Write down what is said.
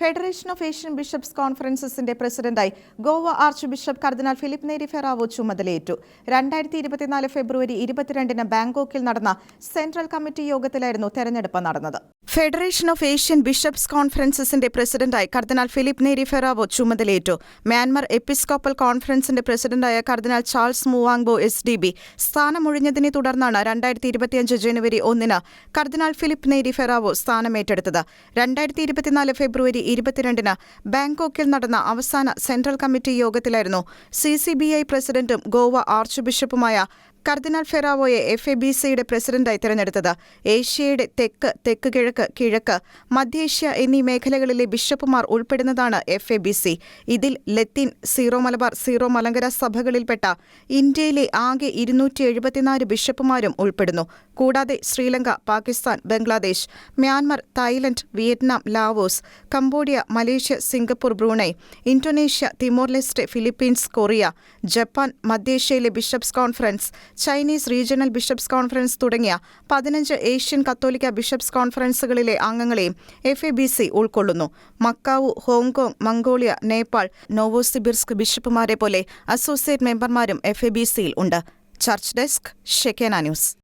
Federation of Asian bishops കോൺഫറൻസസിന്റെ പ്രസിഡന്റായി Goa archbishop കർദിനാൾ ഫിലിപ്പ് നേരി ഫെറാവോ ചുമതലയേറ്റു. രണ്ടായിരത്തി ഇരുപത്തിനാല് ഫെബ്രുവരി ഇരുപത്തിരണ്ടിന് ബാങ്കോക്കിൽ നടന്ന സെൻട്രൽ കമ്മിറ്റി യോഗത്തിലായിരുന്നു തെരഞ്ഞെടുപ്പ് നടന്നത്. ഫെഡറേഷൻ ഓഫ് ഏഷ്യൻ ബിഷപ്സ് കോൺഫറൻസസിന്റെ പ്രസിഡന്റായി കർദിനാൾ ഫിലിപ്പ് നേരി ഫെറാവോ ചുമതലയേറ്റു. മ്യാൻമർ എപ്പിസ്കോപ്പൽ കോൺഫറൻസിന്റെ പ്രസിഡന്റായ cardinal Charles Maung Bo S D B. സ്ഥാനമൊഴിഞ്ഞതിനെ തുടർന്നാണ് രണ്ടായിരത്തി ഇരുപത്തിയഞ്ച് ജനുവരി ഒന്നിന് കർദിനാൾ ഫിലിപ്പ് നേരി ഫെറാവോ സ്ഥാനമേറ്റെടുത്തത്. രണ്ടായിരത്തി ഇരുപത്തിനാല് ഫെബ്രുവരി ഇരുപത്തിരണ്ടിന് ബാങ്കോക്കിൽ നടന്ന അവസാന സെൻട്രൽ കമ്മിറ്റി യോഗത്തിലായിരുന്നു സി സി ബി ഐ പ്രസിഡന്റും ഗോവ ആർച്ച് ബിഷപ്പുമായ കർദിനാൾ ഫെറാവോയെ എഫ് എ ബി സിയുടെ പ്രസിഡന്റായി തിരഞ്ഞെടുത്തത്. ഏഷ്യയുടെ തെക്ക് തെക്ക് കിഴക്ക് കിഴക്ക് മധ്യേഷ്യ എന്നീ മേഖലകളിലെ ബിഷപ്പുമാർ ഉൾപ്പെടുന്നതാണ് എഫ് എ ബി സി ഇതിൽ ലത്തീൻ സീറോ മലബാർ സീറോ മലങ്കര സഭകളിൽപ്പെട്ട ഇന്ത്യയിലെ ആകെ ഇരുന്നൂറ്റി എഴുപത്തിനാല് ബിഷപ്പുമാരും ഉൾപ്പെടുന്നു. കൂടാതെ Sri Lanka Pakistan Bangladesh Myanmar Thailand Vietnam Laos Cambodia Malaysia Singapore Brunei Indonesia Timor Leste Philippines Korea Japan മധ്യേഷ്യയിലെ bishops conference Chinese regional bishops conference തുടങ്ങിയ പതിനഞ്ച് ഏഷ്യൻ കത്തോലിക്ക ബിഷപ്സ് കോൺഫറൻസുകളിലെ അംഗങ്ങളെയും എഫ് എ ബി സി ഉൾക്കൊള്ളുന്നു. Macau Hong Kong Mongolia Nepal Novosibirsk ബിഷപ്പുമാരെ പോലെ associate മെമ്പർമാരും F A B സിയിൽ ഉണ്ട്. Church desk Shekinah news.